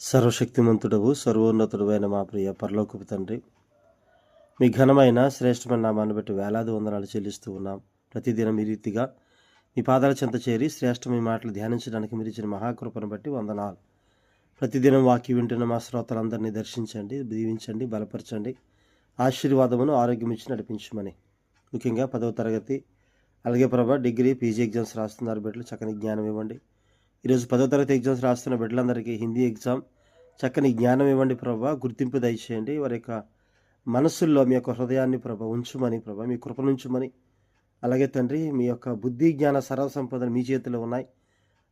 సర్వశక్తిమంతుడవు సర్వోన్నతుడు అయిన మా ప్రియ పరలోకపు తండ్రి. మీ ఘనమైన శ్రేష్టమైన నామాన్ని బట్టి వేలాది వందనాలు చెల్లిస్తూ ఉన్నాం. ప్రతిదినం ఈ రీతిగా మీ పాదాల చెంత చేరి శ్రేష్ఠ మీ మాటలు ధ్యానించడానికి మీరు ఇచ్చిన మహాకృపను బట్టి వందనాలు. ప్రతిదినం వాకి వింటున్న మా శ్రోతలందరినీ దర్శించండి దీవించండి బలపరచండి. ఆశీర్వాదమును ఆరోగ్యం ఇచ్చి నడిపించమని. ముఖ్యంగా పదవ తరగతి అలాగే ప్రభా డిగ్రీ పీజీ ఎగ్జామ్స్ రాస్తున్నారు. బిడ్డలు చక్కని జ్ఞానం ఇవ్వండి. ఈరోజు పదో తరగతి ఎగ్జామ్స్ రాస్తున్న బిడ్డలందరికీ హిందీ ఎగ్జామ్. చక్కని జ్ఞానం ఇవ్వండి ప్రభా గుర్తింపు దయచేయండి. వారి యొక్క మనస్సుల్లో మీ యొక్క హృదయాన్ని ప్రభా ఉంచుమని ప్రభా మీ కృపనుంచుమని. అలాగే తండ్రి మీ యొక్క బుద్ధి జ్ఞాన సర్వ సంపదలు మీ చేతిలో ఉన్నాయి.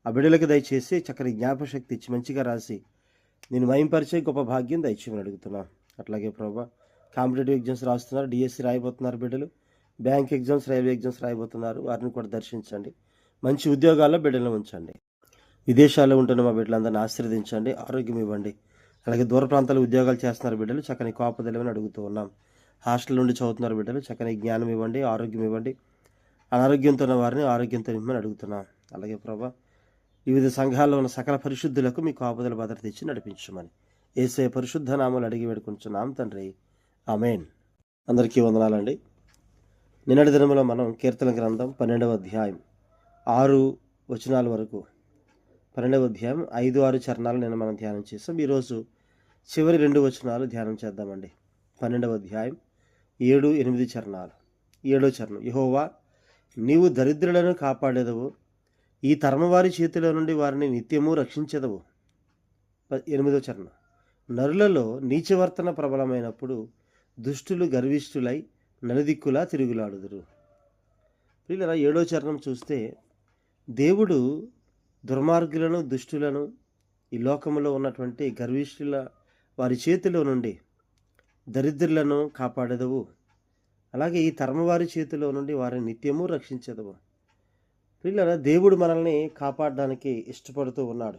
ఆ బిడ్డలకు దయచేసి చక్కని జ్ఞాపశక్తి ఇచ్చి మంచిగా రాసి నేను మయంపరిచే గొప్ప భాగ్యం దయచేయమని అడుగుతున్నాను అట్లాగే ప్రభా కాంపిటేటివ్ ఎగ్జామ్స్ రాస్తున్నారు డిఎస్సి రాయబోతున్నారు బిడ్డలు. బ్యాంక్ ఎగ్జామ్స్ రైల్వే ఎగ్జామ్స్ రాయబోతున్నారు. వారిని కూడా దర్శించండి. మంచి ఉద్యోగాల్లో బిడ్డలను ఉంచండి. విదేశాల్లో ఉంటున్న మా బిడ్డలందరిని ఆశీర్వదించండి ఆరోగ్యం ఇవ్వండి. అలాగే దూర ప్రాంతాల్లో ఉద్యోగాలు చేస్తున్నారు బిడ్డలు చక్కని కోపదలమని అడుగుతూ ఉన్నాం. హాస్టల్ నుండి చదువుతున్నారు బిడ్డలు చక్కని జ్ఞానం ఇవ్వండి ఆరోగ్యం ఇవ్వండి. అనారోగ్యంతో ఉన్న వారిని ఆరోగ్యంతో నిమ్మని అడుగుతున్నాం. అలాగే ప్రభా వివిధ సంఘాల్లో ఉన్న సకల పరిశుద్ధులకు మీ కాపుదల భద్రత ఇచ్చి నడిపించమని ఏసే పరిశుద్ధ నామాలు అడిగి వేడుకుంటున్నాం తండ్రి. అమేన్ అందరికీ వందనాలండి. నిన్నటి దినంలో మనం కీర్తన గ్రంథం పన్నెండవ అధ్యాయం ఆరు వచనాల వరకు పన్నెండవ అధ్యాయం ఐదు ఆరు చరణాలు నేను మనం ధ్యానం చేస్తాం. ఈరోజు చివరి రెండు వచనాలు ధ్యానం చేద్దామండి. పన్నెండవ అధ్యాయం ఏడు ఎనిమిది చరణాలు. ఏడో చరణం. యహోవా నీవు దరిద్రులను కాపాడేదవు. ఈ తరమవారి చేతిలో నుండి వారిని నిత్యము రక్షించదవు. ఎనిమిదో చరణం. నరులలో నీచవర్తన ప్రబలమైనప్పుడు దుష్టులు గర్విష్ఠులై నలుదిక్కులా తిరుగులాడుదురు. వీళ్ళ ఏడో చరణం చూస్తే దేవుడు దుర్మార్గులను దుష్టులను ఈ లోకములో ఉన్నటువంటి గర్విష్ఠుల వారి చేతిలో నుండి దరిద్రులను కాపాడేదవు. అలాగే ఈ తరమవారి చేతిలో నుండి వారిని నిత్యము రక్షించదవు. పిల్లల దేవుడు మనల్ని కాపాడడానికి ఇష్టపడుతూ ఉన్నాడు.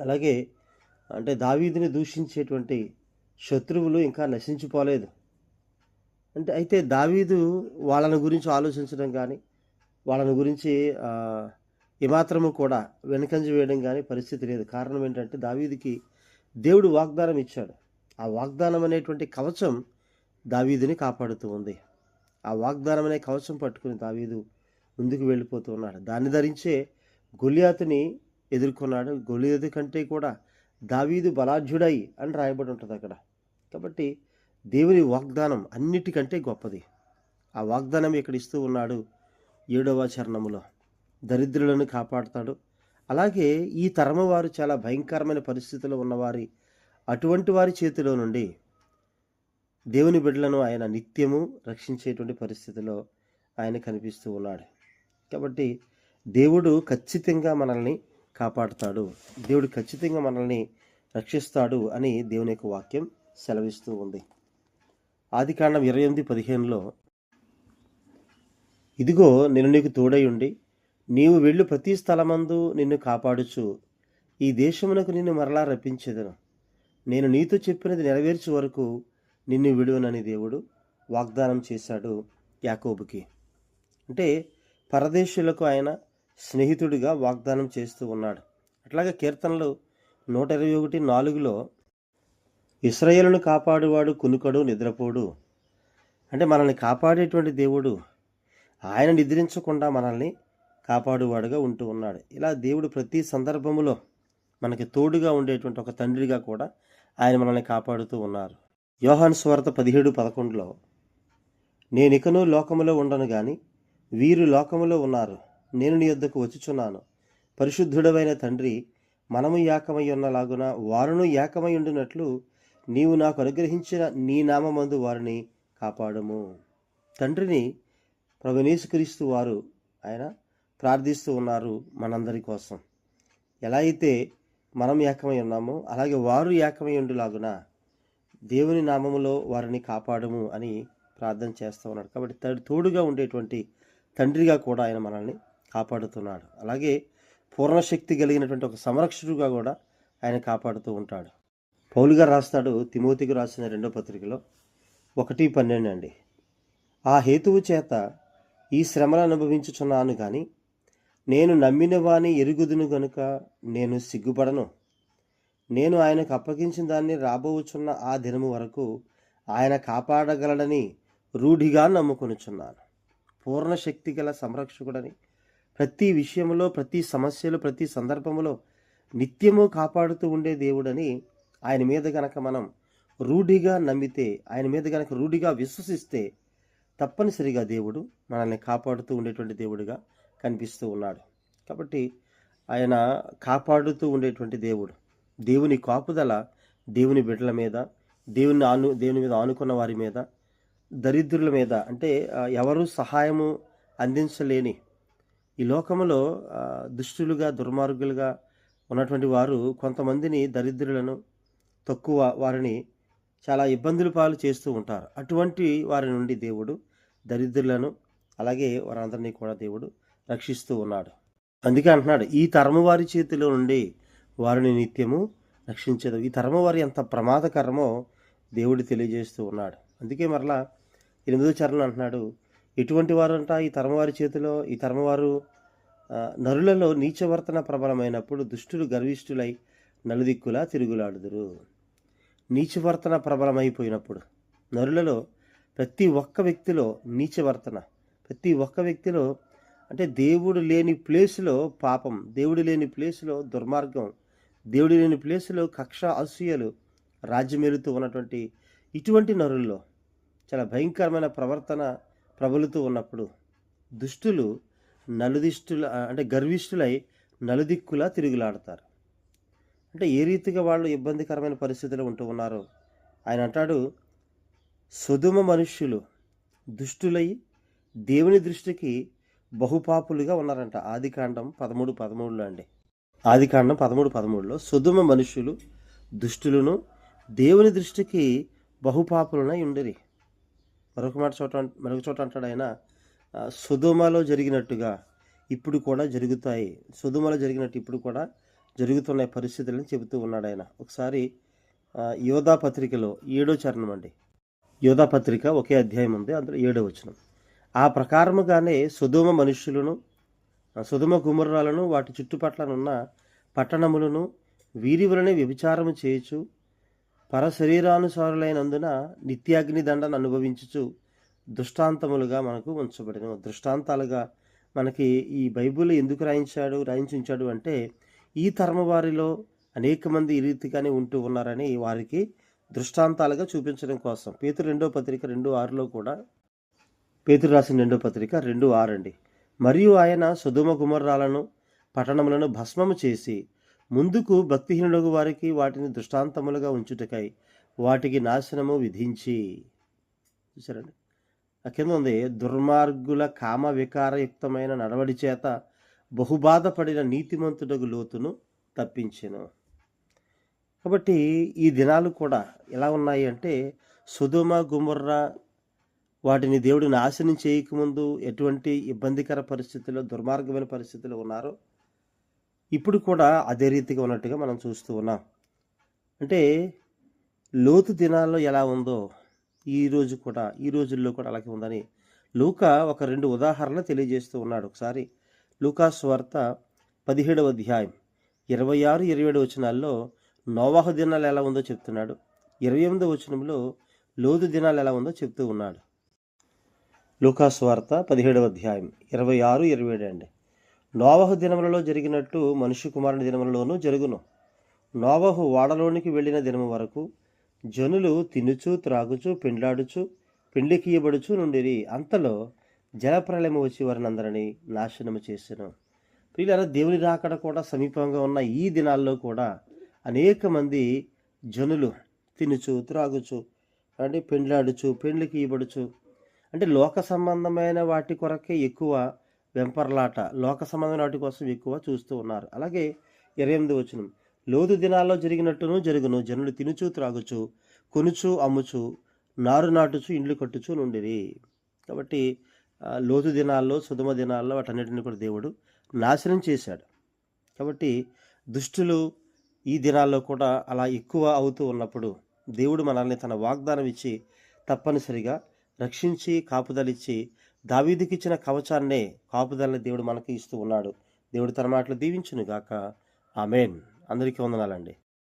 అలాగే అంటే దావీదుని దూషించేటువంటి శత్రువులు ఇంకా నశించిపోలేదు. అంటే అయితే దావీదు వాళ్ళని గురించి ఆలోచించడం కానీ వాళ్ళని గురించి ఏమాత్రము కూడా వెనకంజ వేయడం కానీ పరిస్థితి లేదు. కారణం ఏంటంటే దావీదికి దేవుడు వాగ్దానం ఇచ్చాడు. ఆ వాగ్దానం అనేటువంటి కవచం దావీదుని కాపాడుతూ ఉంది. ఆ వాగ్దానం అనే కవచం పట్టుకుని దావీదు ముందుకు వెళ్ళిపోతూ ఉన్నాడు. దాన్ని ధరించే గొలియాతుని ఎదుర్కొన్నాడు. గొలియాతు కంటే కూడా దావీదు బలాఢ్యుడై అని రాయబడి ఉంటుంది అక్కడ. కాబట్టి దేవుని వాగ్దానం అన్నిటికంటే గొప్పది. ఆ వాగ్దానం ఇక్కడ ఇస్తూ ఉన్నాడు ఏడవ చరణములో. దరిద్రులను కాపాడుతాడు. అలాగే ఈ తరమ వారు చాలా భయంకరమైన పరిస్థితిలో ఉన్నవారి అటువంటి వారి చేతిలో నుండి దేవుని బిడ్డలను ఆయన నిత్యము రక్షించేటువంటి పరిస్థితిలో ఆయన కనిపిస్తూ ఉన్నాడు. కాబట్టి దేవుడు ఖచ్చితంగా మనల్ని కాపాడుతాడు. దేవుడు ఖచ్చితంగా మనల్ని రక్షిస్తాడు అని దేవుని యొక్క వాక్యం సెలవిస్తూ ఉంది. ఆది కాండం ఇరవై ఎనిమిది పదిహేనులో ఇదిగో నేను నీకు తోడై ఉండి నీవు వెళ్ళు ప్రతి స్థలమందు నిన్ను కాపాడుచు. ఈ దేశమునకు నిన్ను మరలా రప్పించేదను. నేను నీతో చెప్పినది నెరవేర్చే వరకు నిన్ను విడువనని దేవుడు వాగ్దానం చేశాడు యాకోబుకి. అంటే పరదేశులకు ఆయన స్నేహితుడిగా వాగ్దానం చేస్తూ ఉన్నాడు. అట్లాగే కీర్తనలు నూట ఇరవై ఒకటి నాలుగులో ఇస్రాయేలును కాపాడువాడు కునుకడు నిద్రపోడు. అంటే మనల్ని కాపాడేటువంటి దేవుడు ఆయన నిద్రించకుండా మనల్ని కాపాడువాడుగా ఉంటూ ఉన్నాడు. ఇలా దేవుడు ప్రతి సందర్భములో మనకి తోడుగా ఉండేటువంటి ఒక తండ్రిగా కూడా ఆయన మనల్ని కాపాడుతూ ఉన్నారు. యోహాన్ స్వార్త పదిహేడు పదకొండులో నేనికను లోకములో ఉండను గాని వీరు లోకములో ఉన్నారు. నేను నీ యొద్దకు వచ్చుచున్నాను. పరిశుద్ధుడవైన తండ్రి మనము ఏకమై ఉన్నలాగున వారును ఏకమై ఉండినట్లు నీవు నాకు అనుగ్రహించిన నీ నామందు వారిని కాపాడము. తండ్రిని ప్రభునేసుక్రీస్తు వారు ఆయన ప్రార్థిస్తూ ఉన్నారు మనందరి కోసం. ఎలా అయితే మనం ఏకమై ఉన్నామో అలాగే వారు ఏకమై ఉండులాగున దేవుని నామములో వారిని కాపాడము అని ప్రార్థన చేస్తూ ఉన్నాడు. కాబట్టి త- తోడుగా ఉండేటువంటి తండ్రిగా కూడా ఆయన మనల్ని కాపాడుతున్నాడు. అలాగే పూర్ణశక్తి కలిగినటువంటి ఒక సంరక్షకుడుగా కూడా ఆయన కాపాడుతూ ఉంటాడు. పౌలుగా రాస్తాడు తిమోతికి రాసిన రెండో పత్రికలో ఒకటి పన్నెండు అండి. ఆ హేతువు చేత ఈ శ్రమలు అనుభవించుచున్నాను కానీ నేను నమ్మిన వాని ఎరుగుదును గనుక నేను సిగ్గుపడను. నేను ఆయనకు అప్పగించిన దాన్ని రాబోచున్న ఆ దినము వరకు ఆయన కాపాడగలడని రూఢిగా నమ్ముకొనుచున్నాను. పూర్ణ శక్తి గల సంరక్షకుడని ప్రతి విషయంలో ప్రతి సమస్యలు ప్రతి సందర్భంలో నిత్యము కాపాడుతూ ఉండే దేవుడని ఆయన మీద గనక మనం రూఢిగా నమ్మితే ఆయన మీద గనక రూఢిగా విశ్వసిస్తే తప్పనిసరిగా దేవుడు మనల్ని కాపాడుతూ ఉండేటువంటి దేవుడిగా కనిపిస్తూ ఉన్నాడు. కాబట్టి ఆయన కాపాడుతూ ఉండేటువంటి దేవుడు. దేవుని కాపుదల దేవుని బిడ్డల మీద దేవుని ఆను దేవుని మీద ఆనుకున్న వారి మీద దరిద్రుల మీద. అంటే ఎవరు సహాయము అందించలేని ఈ లోకంలో దుష్టులుగా దుర్మార్గులుగా ఉన్నటువంటి వారు కొంతమందిని దరిద్రులను తక్కువ వారిని చాలా ఇబ్బందులు పాలు చేస్తూ ఉంటారు. అటువంటి వారి నుండి దేవుడు దరిద్రులను అలాగే వారందరినీ కూడా దేవుడు రక్షిస్తూ ఉన్నాడు. అందుకే అంటున్నాడు ఈ తరము వారి చేతిలో నుండి వారిని నిత్యము రక్షించదు. ఈ తరము వారి ఎంత ప్రమాదకరమో దేవుడు తెలియజేస్తూ ఉన్నాడు. అందుకే మరలా ఎనిమిదో చరణం అంటున్నాడు ఎటువంటి వారంట ఈ తరమవారి చేతిలో ఈ తరమవారు నరులలో నీచవర్తన ప్రబలమైనప్పుడు దుష్టులు గర్విష్ఠులై నలుదిక్కులా తిరుగులాడుదురు. నీచవర్తన ప్రబలమైపోయినప్పుడు నరులలో ప్రతి ఒక్క వ్యక్తిలో నీచవర్తన ప్రతి ఒక్క వ్యక్తిలో అంటే దేవుడు లేని ప్లేస్లో పాపం దేవుడు లేని ప్లేస్లో దుర్మార్గం దేవుడు లేని ప్లేస్లో కక్ష అసూయలు రాజ్యమేలుతూ ఉన్నటువంటి ఇటువంటి నరుల్లో చాలా భయంకరమైన ప్రవర్తన ప్రబలుతూ ఉన్నప్పుడు దుష్టులు నలుదిష్టుల అంటే గర్విష్ఠులై నలుదిక్కులా తిరుగులాడతారు. అంటే ఏ రీతిగా వాళ్ళు ఇబ్బందికరమైన పరిస్థితులు ఉంటూ ఉన్నారో ఆయన అంటాడు సుధుమ మనుష్యులు దుష్టులై దేవుని దృష్టికి బహుపాపులుగా ఉన్నారంట. ఆదికాండం పదమూడు పదమూడులో అండి. ఆదికాండం పదమూడు పదమూడులో సుధుమ మనుషులు దుష్టులను దేవుని దృష్టికి బహుపాపులనై ఉండరి. మరొక మాట చోట మరొక చోట అంటాడు ఆయన సుధుమలో జరిగినట్టుగా ఇప్పుడు కూడా జరుగుతాయి. సుధుమలో జరిగినట్టు ఇప్పుడు కూడా జరుగుతున్న పరిస్థితులను చెబుతూ ఉన్నాడు ఆయన. ఒకసారి యోధా పత్రికలో ఏడో చరణం అండి. యోధా పత్రిక ఒకే అధ్యాయం ఉంది అందులో ఏడో వచనం. ఆ ప్రకారముగానే సుధుమ మనుష్యులను సుధుమ గుమర్రాలను వాటి చుట్టుపట్లనున్న పట్టణములను వీరి వలనే వ్యభిచారము చేయుచు పరశరీరానుసారులైనందున నిత్యాగ్ని దండను అనుభవించుచు దృష్టాంతములుగా మనకు ఉంచబడిన దృష్టాంతాలుగా మనకి ఈ బైబిల్ ఎందుకు రాయించాడు రాయించుంచాడు అంటే ఈ తరమ వారిలో అనేక మంది ఈ రీతిగానే ఉంటూ ఉన్నారని వారికి దృష్టాంతాలుగా చూపించడం కోసం. పేతు రెండో పత్రిక రెండు ఆరులో కూడా పేతురు రాసిన రెండో పత్రిక రెండు ఆరండి. మరియు ఆయన సుధుమ కుమారాలను పట్టణములను భస్మము చేసి ముందుకు భక్తిహీనులకు వారికి వాటిని దృష్టాంతములుగా ఉంచుటకై వాటికి నాశనము విధించి చూసారండి కింద ఉంది దుర్మార్గుల కామ వికారయుక్తమైన నడవడి చేత బహుబాధపడిన నీతిమంతుడకు లోతును తప్పించెను. కాబట్టి ఈ దినాలు కూడా ఎలా ఉన్నాయి అంటే సుధుమ గుమర్రా వాటిని దేవుడు నాశనం చేయకముందు ఎటువంటి ఇబ్బందికర పరిస్థితుల్లో దుర్మార్గమైన పరిస్థితుల్లో ఉన్నారో ఇప్పుడు కూడా అదే రీతిగా ఉన్నట్టుగా మనం చూస్తూ ఉన్నాం. అంటే లోతు దినాల్లో ఎలా ఉందో ఈ రోజు కూడా ఈ రోజుల్లో కూడా అలాగే ఉందని లూకా ఒక రెండు ఉదాహరణలు తెలియజేస్తూ ఉన్నాడు. ఒకసారి లూకా స్వార్త పదిహేడవ అధ్యాయం ఇరవై ఆరు ఇరవై ఏడు వచనాల్లో నోవాహు దినాలు ఎలా ఉందో చెప్తున్నాడు. ఇరవై ఎనిమిదవ వచనంలో లోతు దినాలు ఎలా ఉందో చెప్తూ ఉన్నాడు. లూకాస్ వార్త పదిహేడవ అధ్యాయం ఇరవై ఆరు ఇరవై ఏడు అండి. నోవహు దినములలో జరిగినట్టు మనుష్య కుమారుని దినములలోనూ జరుగును. నోవహు వాడలోనికి వెళ్ళిన దినము వరకు జనులు తినుచు త్రాగుచు పెండ్లాడుచు పెండ్లికియబడుచు నుండిరి. అంతలో జలప్రలయము వచ్చి వారిని అందరినీ నాశనము చేసెను. ప్రియులారా దేవుని రాకడ కూడా సమీపంగా ఉన్న ఈ దినాల్లో కూడా అనేక మంది జనులు తినుచు త్రాగుచు అంటే పెండ్లాడుచు పెండ్లికి ఇవ్వడుచు అంటే లోక సంబంధమైన వాటి కొరకే ఎక్కువ వెంపర్లాట లోక సంబంధమైన వాటి కోసం ఎక్కువ చూస్తూ ఉన్నారు. అలాగే ఇరవై ఎనిమిది వచ్చిన లోతు దినాల్లో జరిగినట్టును జరుగును జనులు తినుచు త్రాగుచు కొనుచు అమ్ముచు నారు నాటుచు ఇండ్లు కట్టుచు నుండిరి. కాబట్టి లోతు దినాల్లో సుధమ దినాల్లో వాటన్నిటిని కూడా దేవుడు నాశనం చేశాడు. కాబట్టి దుష్టులు ఈ దినాల్లో కూడా అలా ఎక్కువ అవుతూ ఉన్నప్పుడు దేవుడు మనల్ని తన వాగ్దానం ఇచ్చి తప్పనిసరిగా రక్షించి కాపుదలిచ్చి దావీదుకిచ్చిన కవచాన్నే కాపుదలని దేవుడు మనకి ఇస్తూ ఉన్నాడు. దేవుడు తన మాటలు దీవించును గాక ఆమెన్. అందరికీ వందనాలండి.